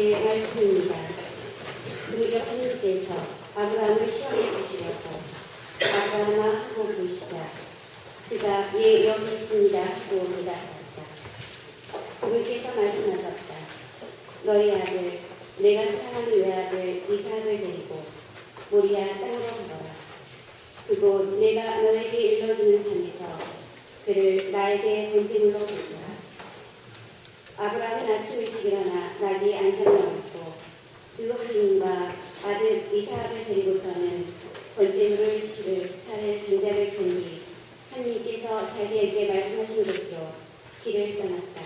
하나님의 말씀입니다. 우리 하나님께서 아브라함을 시험해 보시려고 아브라함아 하고 부르시자 그가 예 여기 있습니다 하고 대답하였다. 그분께서 말씀하셨다. 너희 아들 내가 사랑하는 외아들 이삭을 데리고 모리아 땅으로 가거라. 그곳 내가 너에게 일러주는 산에서 그를 나에게 본질로 바치라. 아브라함은 아침 일찍 일어나 나귀 안장을 얹고 두 하인과 아들 이삭을 데리고서는 번제물을 실을 차를 등자를 펴니 하나님께서 자기에게 말씀하신 곳으로 길을 떠났다.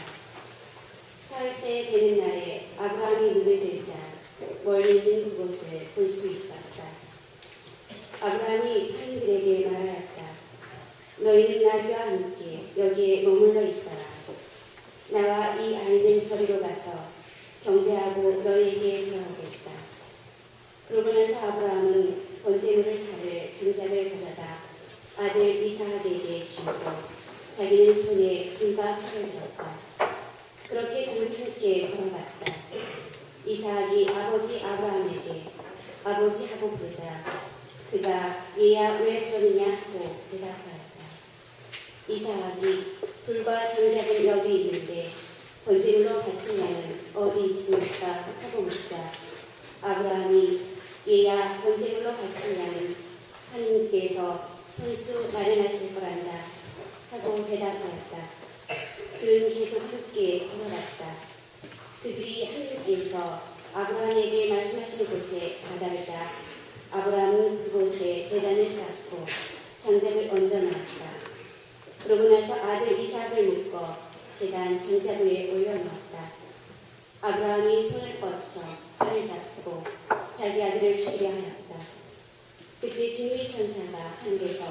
사흘째 되는 날에 아브라함이 눈을 들자 멀리 있는 그곳을 볼 수 있었다. 아브라함이 하인들에게 말하였다. 너희는 나귀와 함께 여기에 머물러 있어라. 나와 이 아이는 저리로 가서 경배하고 너희에게 돌아오겠다. 그러고 나서 아브라함은 번제물을 사를 증자를 가져다 아들 이삭에게 주고 자기는 손에 불과 칼을 들었다. 그렇게 둘 함께 걸어갔다. 이삭이 아버지 아브라함에게 아버지 하고 부르자 그가 얘야 왜 그러느냐 하고 대답하였다. 이삭이 불과 장작은 여기 있는데 번제물로 바친 양은 어디 있습니까? 하고 묻자 아브라함이 얘야 번제물로 바친 양은 하나님께서 손수 마련하실 거란다 하고 대답하였다. 둘은 계속 함께 걸어갔다. 그들이 하나님께서 아브라함에게 말씀하신 곳에 다다르자 아브라함은 그곳에 재단을 쌓고 장작을 얹어놨다. 그러고 나서 아들 이삭을 묶어 재단 장작 위에 올려놓았다. 아브라함이 손을 뻗쳐 팔을 잡고 자기 아들을 죽이려 하였다. 그때 주님의 천사가 하늘에서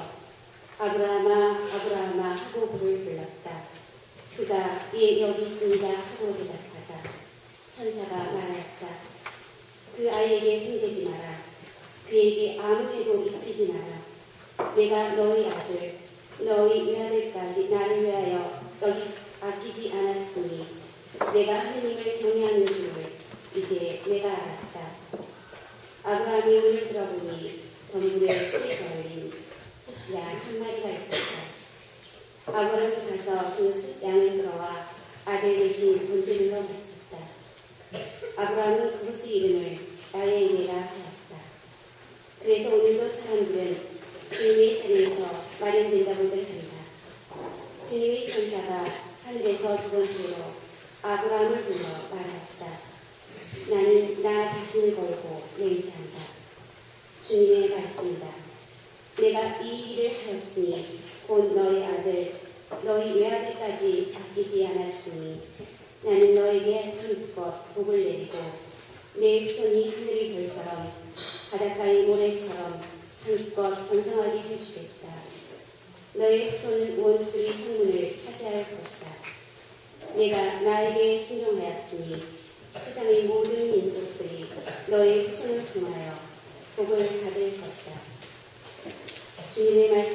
아브라함아 아브라함아 하고 그를 불렀다. 그가 예 여기 있습니다 하고 대답하자 천사가 말하였다. 그 아이에게 손대지 마라. 그에게 아무 해도 입히지 마라. 내가 너희 아들 너희 외아들까지 나를 위하여 여기 아끼지 않았으니 내가 하느님을 경외하는 줄을 이제 내가 알았다. 아브라함이 눈을 들어보니 덤불에 풀이 걸린 숫양 한 마리가 있었다. 아브라함이 가서 그 숫양을 들어와 아들 대신 본질로 바쳤다. 아브라함은 그곳의 이름을 야외이라 하였다. 그래서 오늘도 사람들은 주님의 산에서 마련된다고들 한다. 주님의 천사가 하늘에서 두 번째로 아브라함을 불러 말하였다. 나는 나 자신을 걸고 맹세한다. 주님의 말씀이다. 내가 이 일을 하였으니 곧 너희 아들, 너희 외아들까지 바뀌지 않았으니 나는 너에게 한껏 복을 내리고 내 손이 하늘의 별처럼 바닷가의 모래처럼 한껏 번성하게 해주겠다. 너의 손은 원수들의 성문을 차지할 것이다. 내가 나에게 순종하였으니 세상의 모든 민족들이 너의 후손을 통하여 복을 받을 것이다. 주님의 말씀